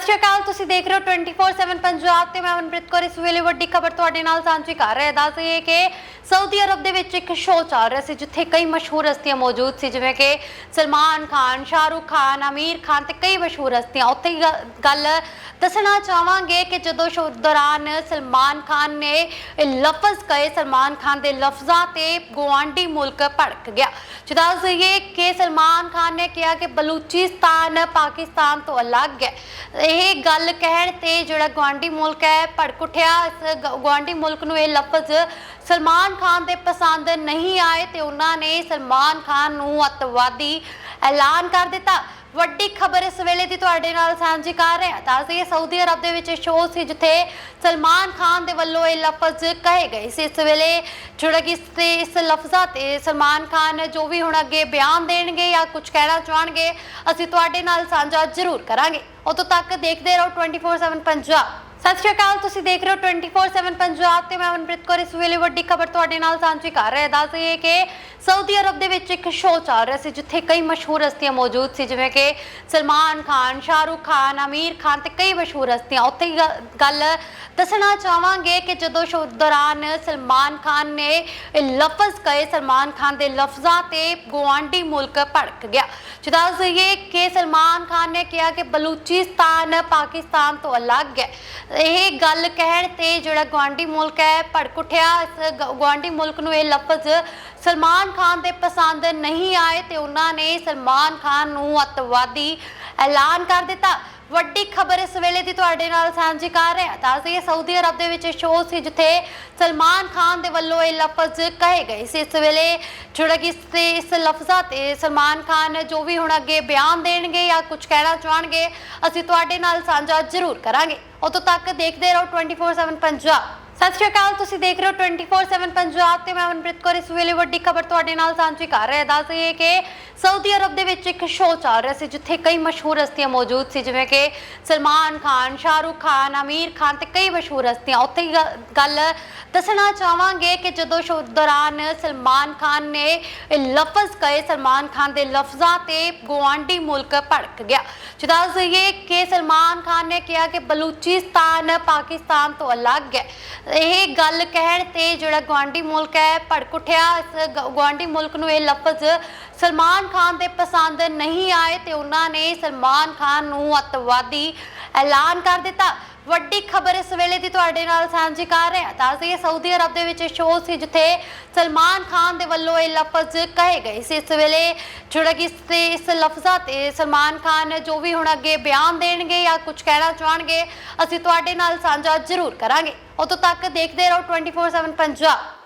ਸਤਿ ਸ਼੍ਰੀ ਅਕਾਲ, ਤੁਸੀਂ ਦੇਖ ਰਹੇ ਹੋ 24/7 ਪੰਜਾਬ ਤੇ ਮੈਂ ਅਮਨਪ੍ਰੀਤ ਕੌਰ, ਇਸ ਵੇਲੇ ਵੱਡੀ ਖਬਰ ਤੁਹਾਡੇ ਨਾਲ ਸਾਂਝੀ ਕਰ ਰਿਹਾ। ਦੱਸ ਦਈਏ ਕਿ ਸਾਊਦੀ ਅਰਬ ਦੇ ਵਿੱਚ ਇੱਕ ਸ਼ੋਅ ਚੱਲ ਰਿਹਾ ਸੀ, ਜਿੱਥੇ ਕਈ ਮਸ਼ਹੂਰ ਹਸਤੀਆਂ ਮੌਜੂਦ ਸੀ, ਜਿਵੇਂ ਕਿ ਸਲਮਾਨ ਖਾਨ, ਸ਼ਾਹਰੁਖ ਖਾਨ, ਅਮੀਰ ਖਾਨ ਤੇ ਕਈ ਮਸ਼ਹੂਰ ਹਸਤੀਆਂ। ਉੱਥੇ ਗ- ਗੱਲ ਦੱਸਣਾ ਚਾਹਾਂਗੇ ਕਿ ਜਦੋਂ ਸ਼ੋਅ ਦੌਰਾਨ ਸਲਮਾਨ ਖਾਨ ਨੇ ਇਹ ਲਫ਼ਜ਼ ਕਹੇ, ਸਲਮਾਨ ਖਾਨ ਦੇ ਲਫ਼ਜ਼ਾਂ ਤੇ ਗਵਾਂਡੀ ਮੁਲਕ ਭੜਕ ਗਿਆ। ਜੇ ਦੱਸ ਦਈਏ ਕਿ ਸਲਮਾਨ ਖਾਨ ਨੇ ਕਿਹਾ ਕਿ ਬਲੂਚਿਸਤਾਨ ਪਾਕਿਸਤਾਨ ਤੋਂ ਅਲੱਗ ਹੈ। ਇਹ ਗੱਲ ਕਹਿਣ ਤੇ ਜਿਹੜਾ ਗਵਾਂਡੀ ਮੁਲਕ ਹੈ, ਭੜਕ ਉੱਠਿਆ। ਇਸ ਗ- ਗਵਾਂਡੀ ਮੁਲਕ ਨੂੰ ਇਹ ਲਫ਼ਜ਼ ਸਲਮਾਨ ਖਾਨ ਦੇ ਪਸੰਦ ਨਹੀਂ ਆਏ ਤੇ ਉਹਨਾਂ ਨੇ ਸਲਮਾਨ ਖਾਨ ਨੂੰ ਅੱਤਵਾਦੀ ਐਲਾਨ ਕਰ ਦਿੱਤਾ। ਵੱਡੀ ਖਬਰ ਇਸ ਵੇਲੇ ਦੀ ਤੁਹਾਡੇ ਨਾਲ ਸਾਂਝੀ ਕਰ ਰਹੇ ਹਾਂ। ਤਾਂ ਇਹ ਸਾਊਦੀ ਅਰਬ ਦੇ ਵਿੱਚ ਸ਼ੋਅ ਸੀ ਜਿੱਥੇ ਸਲਮਾਨ ਖਾਨ ਦੇ ਵੱਲੋਂ ਇਹ ਲਫ਼ਜ਼ ਕਹੇ ਗਏ ਸੀ। ਇਸ ਵੇਲੇ ਜਿਹੜਾ ਕਿ ਇਸ ਤੇ ਇਸ ਲਫ਼ਜ਼ਾਂ ਤੇ ਸਲਮਾਨ ਖਾਨ ਜੋ ਵੀ ਹੁਣ ਅੱਗੇ ਬਿਆਨ ਦੇਣਗੇ ਜਾਂ ਕੁਝ ਕਹਿਣਾ ਚਾਹਣਗੇ, ਅਸੀਂ ਤੁਹਾਡੇ ਨਾਲ ਸਾਂਝਾ ਜ਼ਰੂਰ ਕਰਾਂਗੇ। ਉਦੋਂ ਤੱਕ ਦੇਖਦੇ ਰਹੋ 24/7 ਪੰਜਾਬ। ਸਤਿ ਸ਼੍ਰੀ ਅਕਾਲ, ਤੁਸੀਂ ਦੇਖ ਰਹੇ ਹੋ 24/7 ਪੰਜਾਬ ਤੇ ਮੈਂ ਅਮਨਪ੍ਰੀਤ ਕੌਰ। ਇਸ ਵੇਲੇ ਵੱਡੀ ਖਬਰ ਤੁਹਾਡੇ ਨਾਲ ਸਾਂਝੀ ਕਰ ਰਿਹਾ ਦੱਸ ਦਈਏ ਕਿ ਸਾਊਦੀ ਅਰਬ ਦੇ ਵਿੱਚ ਇੱਕ ਸ਼ੋਅ ਚੱਲ ਰਿਹਾ ਸੀ, ਜਿੱਥੇ ਕਈ ਮਸ਼ਹੂਰ ਹਸਤੀਆਂ ਮੌਜੂਦ ਸੀ, ਜਿਵੇਂ ਕਿ ਸਲਮਾਨ ਖਾਨ, ਸ਼ਾਹਰੁਖ ਖਾਨ, ਅਮੀਰ ਖਾਨ ਤੇ ਕਈ ਮਸ਼ਹੂਰ ਹਸਤੀਆਂ। ਉੱਥੇ ਗ- ਗੱਲ ਦੱਸਣਾ ਚਾਹਾਂਗੇ ਕਿ ਜਦੋਂ ਸ਼ੋਅ ਦੌਰਾਨ ਸਲਮਾਨ ਖਾਨ ਨੇ ਇਹ ਲਫ਼ਜ਼ ਕਹੇ, ਸਲਮਾਨ ਖਾਨ ਦੇ ਲਫ਼ਜ਼ਾਂ ਤੇ ਗਵਾਂਡੀ ਮੁਲਕ ਭੜਕ ਗਿਆ। ਜੇ ਦੱਸ ਦਈਏ ਕਿ ਸਲਮਾਨ ਖਾਨ ਨੇ ਕਿਹਾ ਕਿ ਬਲੂਚਿਸਤਾਨ ਪਾਕਿਸਤਾਨ ਤੋਂ ਅਲੱਗ ਹੈ। ਇਹ ਗੱਲ ਕਹਿਣ ਤੇ ਜਿਹੜਾ ਗਵਾਂਡੀ ਮੁਲਕ ਹੈ, ਭੜਕ ਉੱਠਿਆ। ਇਸ ਗਵਾਂਡੀ ਮੁਲਕ ਨੂੰ ਇਹ ਲਫ਼ਜ਼ ਸਲਮਾਨ ਖਾਨ ਦੇ ਪਸੰਦ ਨਹੀਂ ਆਏ ਤੇ ਉਹਨਾਂ ਨੇ ਸਲਮਾਨ ਖਾਨ ਨੂੰ ਅੱਤਵਾਦੀ ਐਲਾਨ ਕਰ ਦਿੱਤਾ। ਵੱਡੀ ਖਬਰ ਇਸ ਵੇਲੇ ਦੀ ਤੁਹਾਡੇ ਨਾਲ ਸਾਂਝੀ ਕਰ ਰਹੇ ਹਾਂ। ਤਾਂ ਇਹ ਸਾਊਦੀ ਅਰਬ ਦੇ ਵਿੱਚ ਸ਼ੋਅ ਸੀ, ਜਿੱਥੇ ਸਲਮਾਨ ਖਾਨ ਦੇ ਵੱਲੋਂ ਇਹ ਲਫ਼ਜ਼ ਕਹੇ ਗਏ ਸੀ। ਇਸ ਵੇਲੇ ਜਿਹੜਾ ਕਿ ਇਸ ਲਫ਼ਜ਼ਾਂ ਤੇ ਸਲਮਾਨ ਖਾਨ ਜੋ ਵੀ ਹੁਣ ਅੱਗੇ ਬਿਆਨ ਦੇਣਗੇ ਜਾਂ ਕੁਝ ਕਹਿਣਾ ਚਾਹਣਗੇ, ਅਸੀਂ ਤੁਹਾਡੇ ਨਾਲ ਸਾਂਝਾ ਜ਼ਰੂਰ ਕਰਾਂਗੇ। ਉਦੋਂ ਤੱਕ ਦੇਖਦੇ ਰਹੋ 24/7 ਪੰਜਾਬ। ਸਤਿ ਸ਼੍ਰੀ ਅਕਾਲ, ਤੁਸੀਂ ਦੇਖ ਰਹੇ ਹੋ 24/7 ਪੰਜਾਬ ਤੇ ਮੈਂ ਅਮਨਪ੍ਰੀਤ ਕੌਰ। ਇਸ ਵੇਲੇ ਵੱਡੀ ਖਬਰ ਤੁਹਾਡੇ ਨਾਲ ਸਾਂਝੀ ਕਰ ਰਿਹਾ। ਦੱਸ ਦਈਏ ਕਿ ਸਾਊਦੀ ਅਰਬ ਦੇ ਵਿੱਚ ਇੱਕ ਸ਼ੋਅ ਚੱਲ ਰਿਹਾ ਸੀ, ਜਿੱਥੇ ਕਈ ਮਸ਼ਹੂਰ ਹਸਤੀਆਂ ਮੌਜੂਦ ਸੀ, ਜਿਵੇਂ ਕਿ ਸਲਮਾਨ ਖਾਨ, ਸ਼ਾਹਰੁਖ ਖਾਨ, ਅਮੀਰ ਖਾਨ ਤੇ ਕਈ ਮਸ਼ਹੂਰ ਹਸਤੀਆਂ। ਉੱਥੇ ਹੀ ਗੱਲ ਦੱਸਣਾ ਚਾਹਾਂਗੇ ਕਿ ਜਦੋਂ ਸ਼ੋਅ ਦੌਰਾਨ ਸਲਮਾਨ ਖਾਨ ਨੇ ਇਹ ਲਫ਼ਜ਼ ਕਹੇ, ਸਲਮਾਨ ਖਾਨ ਦੇ ਲਫ਼ਜ਼ਾਂ ਤੇ ਗਵਾਂਡੀ ਮੁਲਕ ਭੜਕ ਗਿਆ। ਜੇ ਦੱਸ ਦਈਏ ਕਿ ਸਲਮਾਨ ਖਾਨ ਨੇ ਕਿਹਾ ਕਿ ਬਲੂਚਿਸਤਾਨ ਪਾਕਿਸਤਾਨ ਤੋਂ ਅਲੱਗ ਹੈ। ਇਹ ਗੱਲ ਕਹਿਣ ਤੇ ਜਿਹੜਾ ਗਵਾਂਡੀ ਮੁਲਕ ਹੈ, ਭੜਕ ਉੱਠਿਆ। ਇਸ ਗ- ਗਵਾਂਡੀ ਮੁਲਕ ਨੂੰ ਇਹ ਲਫ਼ਜ਼ ਸਲਮਾਨ ਖਾਨ ਦੇ ਪਸੰਦ ਨਹੀਂ ਆਏ ਤੇ ਉਹਨਾਂ ਨੇ ਸਲਮਾਨ ਖਾਨ ਨੂੰ ਅੱਤਵਾਦੀ ਐਲਾਨ ਕਰ ਦਿੱਤਾ। ਵੱਡੀ ਖਬਰ ਇਸ ਵੇਲੇ ਦੀ ਤੁਹਾਡੇ ਨਾਲ ਸਾਂਝੀ ਕਰ ਰਹੇ ਹਾਂ। ਤਾਂ ਸਾਊਦੀ ਅਰਬ ਦੇ ਵਿੱਚ ਸ਼ੋਅ ਸੀ ਜਿੱਥੇ ਸਲਮਾਨ ਖਾਨ ਦੇ ਵੱਲੋਂ ਇਹ ਲਫ਼ਜ਼ ਕਹੇ ਗਏ ਸੀ। ਇਸ ਵੇਲੇ ਜਿਹੜਾ ਕਿ ਇਸ ਇਸ ਲਫ਼ਜ਼ਾਂ ਤੇ ਸਲਮਾਨ ਖਾਨ ਜੋ ਵੀ ਹੁਣ ਅੱਗੇ ਬਿਆਨ ਦੇਣਗੇ ਜਾਂ ਕੁਝ ਕਹਿਣਾ ਚਾਹਣਗੇ, ਅਸੀਂ ਤੁਹਾਡੇ ਨਾਲ ਸਾਂਝਾ ਜ਼ਰੂਰ ਕਰਾਂਗੇ। ਉਦੋਂ ਤੱਕ ਦੇਖਦੇ ਰਹੋ 24/7 ਪੰਜਾਬ।